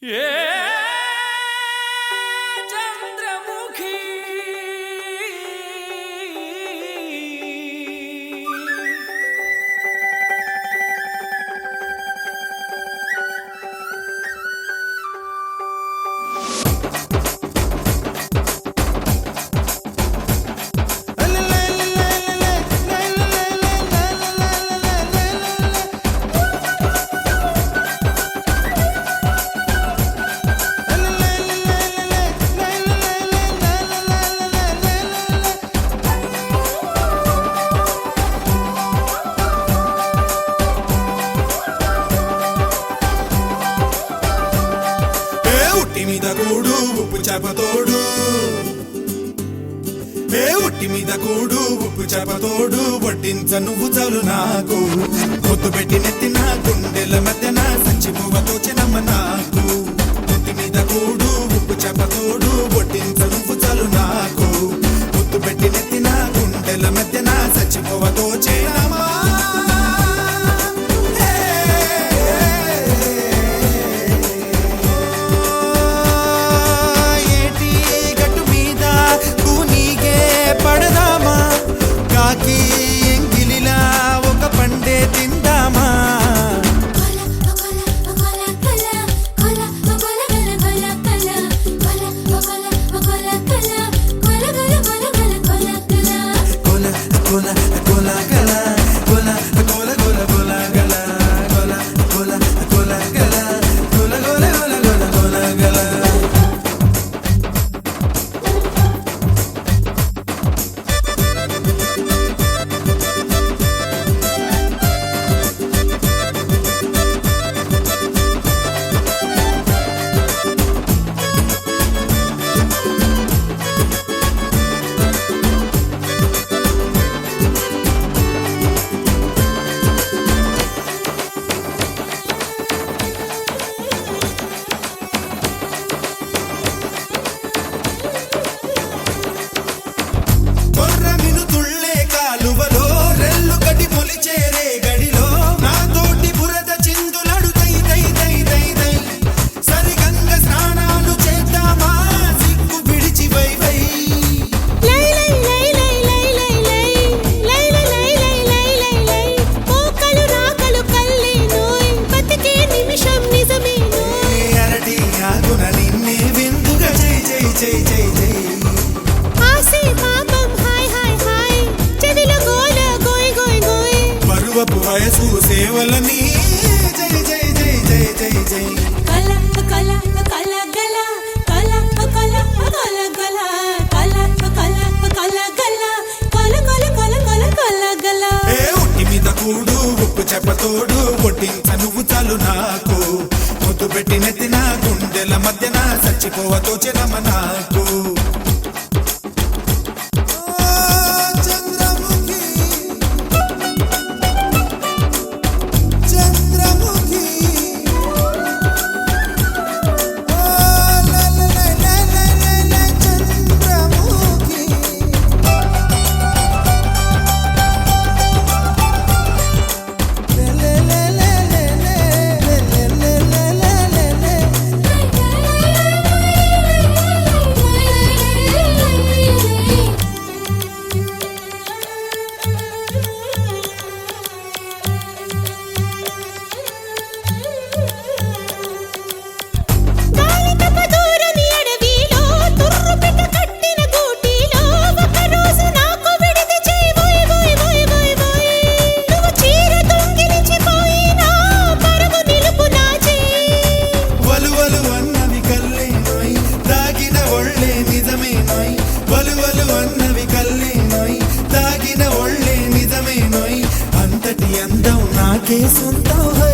Yeah. కూడు ఉప్పు చేపతోడు ఏ ఒట్టి మీద కూడు ఉప్పు చేపతోడు వడ్డించ నువ్వు చాలు నాకు. పొత్తు పెట్టి నెత్తిన గుండెల మధ్యన సంచి పువ్వతో la cala జై జై జై ఆసే పాపం హాయ్ హాయ్ హాయ్ చెదిల గోల పరువపు వయసు సేవలని మర్చిపోవతోచిన నాకు. Jason Tower.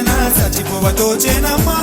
తోచెనా సచిపోవ తోచెనమ్మా